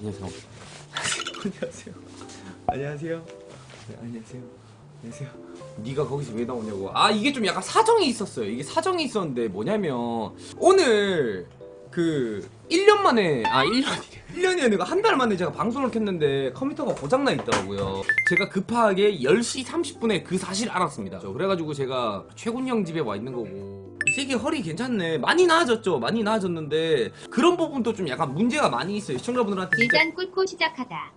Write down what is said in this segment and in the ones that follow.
안녕하세요. 안녕하세요. 안녕하세요. 네, 안녕하세요. 안녕하세요. 네가 거기서 왜 나오냐고. 아 이게 좀 약간 사정이 있었어요. 이게 사정이 있었는데 뭐냐면 오늘 그 1년 만에 아 1년이래. 1년이 아니고 한 달 만에 제가 방송을 켰는데 컴퓨터가 고장나 있더라고요. 제가 급하게 10시 30분에 그 사실을 알았습니다. 저 그래가지고 제가 최군형 집에 와 있는 거고 이 새끼 허리 괜찮네. 많이 나아졌죠. 많이 나아졌는데 그런 부분도 좀 약간 문제가 많이 있어요. 시청자분들한테 진짜 일단 꿇고 시작하다.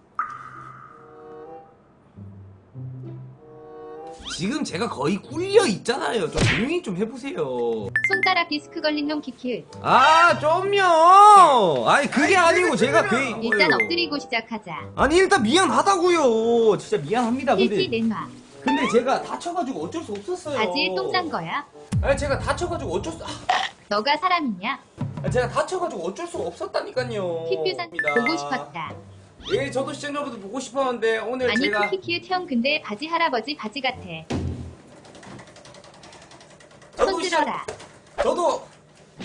지금 제가 거의 꿀려 있잖아요. 좀 조용히 좀 해보세요. 손가락 디스크 걸린 놈 키킬. 아, 좀요. 아니 그게 아니고 제가 그 일단 엎드리고 시작하자. 아니 일단 미안하다고요. 진짜 미안합니다. 필티 근데 낸화. 근데 제가 다쳐가지고 어쩔 수 없었어요. 바지에 똥싼 거야? 아니 제가 다쳐가지고 어쩔 수. 너가 사람이냐? 아, 제가 다쳐가지고 어쩔 수가 없었다니까요. 입니다. 보고 싶었다. 예, 저도 시청자분들 보고 싶었는데 오늘 아니 제가 키키키읒 형 근데 바지 할아버지 바지 같아. 저도 손 시, 들어라. 저도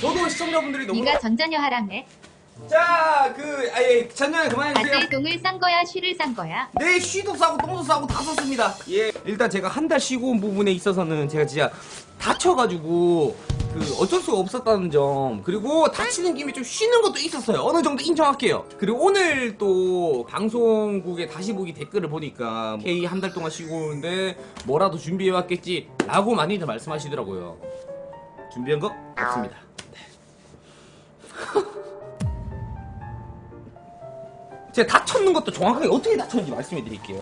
저도 시청자분들이 너무 네가 전자녀 하라며. 자, 그 아예 잔년에 그만해주세요. 바지에 똥을 싼 거야 쉬를 싼 거야? 네, 쉬도 싸고 똥도 싸고 다 썼습니다. 예. 일단 제가 한 달 쉬고 온 부분에 있어서는 제가 진짜 다쳐가지고 그 어쩔 수가 없었다는 점 그리고 다치는 김에 좀 쉬는 것도 있었어요. 어느 정도 인정할게요. 그리고 오늘 또 방송국에 다시 보기 댓글을 보니까 K 한 달 동안 쉬고 오는데 뭐라도 준비해 왔겠지 라고 많이들 말씀하시더라고요. 준비한 거 없습니다. 제가 다쳤는 것도 정확하게 어떻게 다쳤는지 말씀해 드릴게요.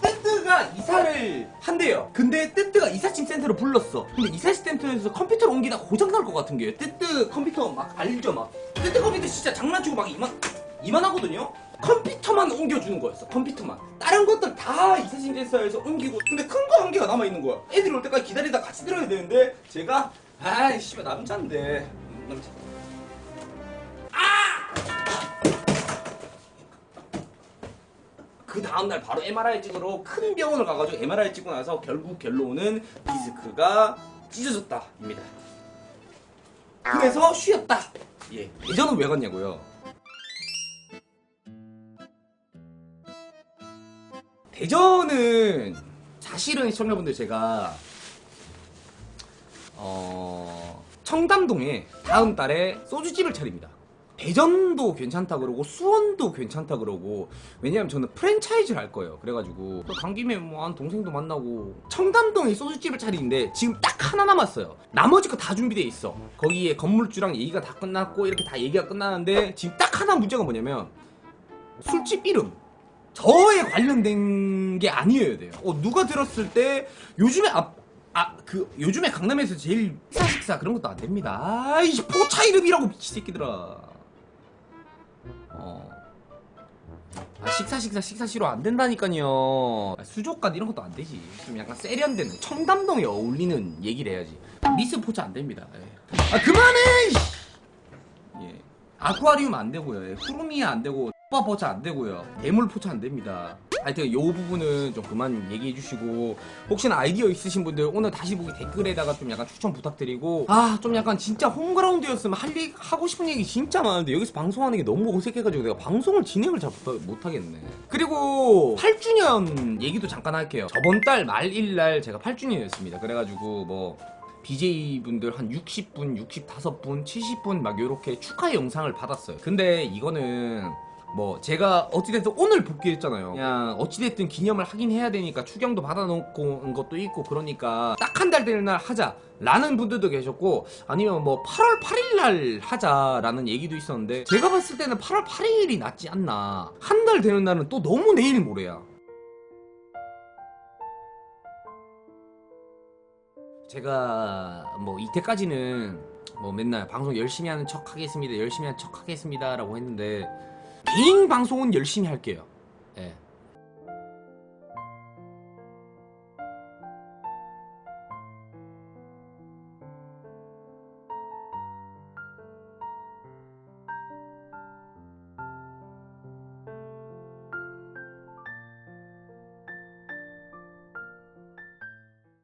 뜨뜨가 이사를 한대요. 근데 뜨뜨가 이사짐 센터를 불렀어. 근데 이사짐 센터에서 컴퓨터를 옮기다 고장 날 것 같은 게요. 뜨뜨 컴퓨터 막 알죠 막. 뜨뜨 컴퓨터 진짜 장난치고 막 이만 이만하거든요. 컴퓨터만 옮겨주는 거였어. 컴퓨터만. 다른 것들 다 이사짐 센터에서 옮기고. 근데 큰 거 한 개가 남아 있는 거야. 애들이 올 때까지 기다리다 같이 들어야 되는데 제가 아이 씨발 남잔데 남자. 다음날 바로 MRI 찍으러 큰 병원을 가가지고 MRI 찍고 나서 결국 결론은 디스크가 찢어졌다 입니다. 그래서 쉬었다. 예. 예전은 왜 갔냐고요? 대전은 사실은 시청자분들 제가 어 청담동에 다음 달에 소주집을 차립니다. 대전도 괜찮다 그러고 수원도 괜찮다 그러고 왜냐면 저는 프랜차이즈를 할 거예요. 그래가지고 간 김에 뭐 한 동생도 만나고 청담동에 소주집을 차리는데 지금 딱 하나 남았어요. 나머지 거 다 준비돼 있어. 거기에 건물주랑 얘기가 다 끝났고 이렇게 다 얘기가 끝나는데 지금 딱 하나 문제가 뭐냐면 술집 이름. 저에 관련된 게 아니어야 돼요. 어, 누가 들었을 때 요즘에 앞 아, 그, 요즘에 강남에서 제일 식사 식사 그런 것도 안 됩니다. 아이씨, 포차 이름이라고 미치 새끼들아. 어. 아, 식사 식사 식사 싫어 안 된다니까요. 아, 수족관 이런 것도 안 되지. 좀 약간 세련된 청담동에 어울리는 얘기를 해야지. 미스 포차 안 됩니다. 예. 아, 그만해! 예. 아쿠아리움 안 되고요. 예. 후루미야 안 되고 오빠 포차 안 되고요. 대물 포차 안 됩니다. 하여튼 요 부분은 좀 그만 얘기해 주시고 혹시나 아이디어 있으신 분들 오늘 다시 보기 댓글에다가 좀 약간 추천 부탁드리고 아 좀 약간 진짜 홈그라운드였으면 할 얘기 하고 싶은 얘기 진짜 많은데 여기서 방송하는 게 너무 어색해가지고 내가 방송을 진행을 잘 못 하겠네. 그리고 8주년 얘기도 잠깐 할게요. 저번 달 말일 날 제가 8주년이었습니다. 그래가지고 뭐 BJ 분들 한 60분, 65분, 70분 막 요렇게 축하 영상을 받았어요. 근데 이거는 뭐 제가 어찌됐든 오늘 복귀했잖아요. 그냥 어찌됐든 기념을 하긴 해야 되니까 추경도 받아놓고 온 것도 있고 그러니까 딱 한 달 되는 날 하자 라는 분들도 계셨고 아니면 뭐 8월 8일 날 하자라는 얘기도 있었는데 제가 봤을 때는 8월 8일이 낫지 않나. 한 달 되는 날은 또 너무 내일 모레야. 제가 뭐 이때까지는 뭐 맨날 방송 열심히 하는 척 하겠습니다. 열심히 하는 척 하겠습니다 라고 했는데 개인 방송은 열심히 할게요. 예.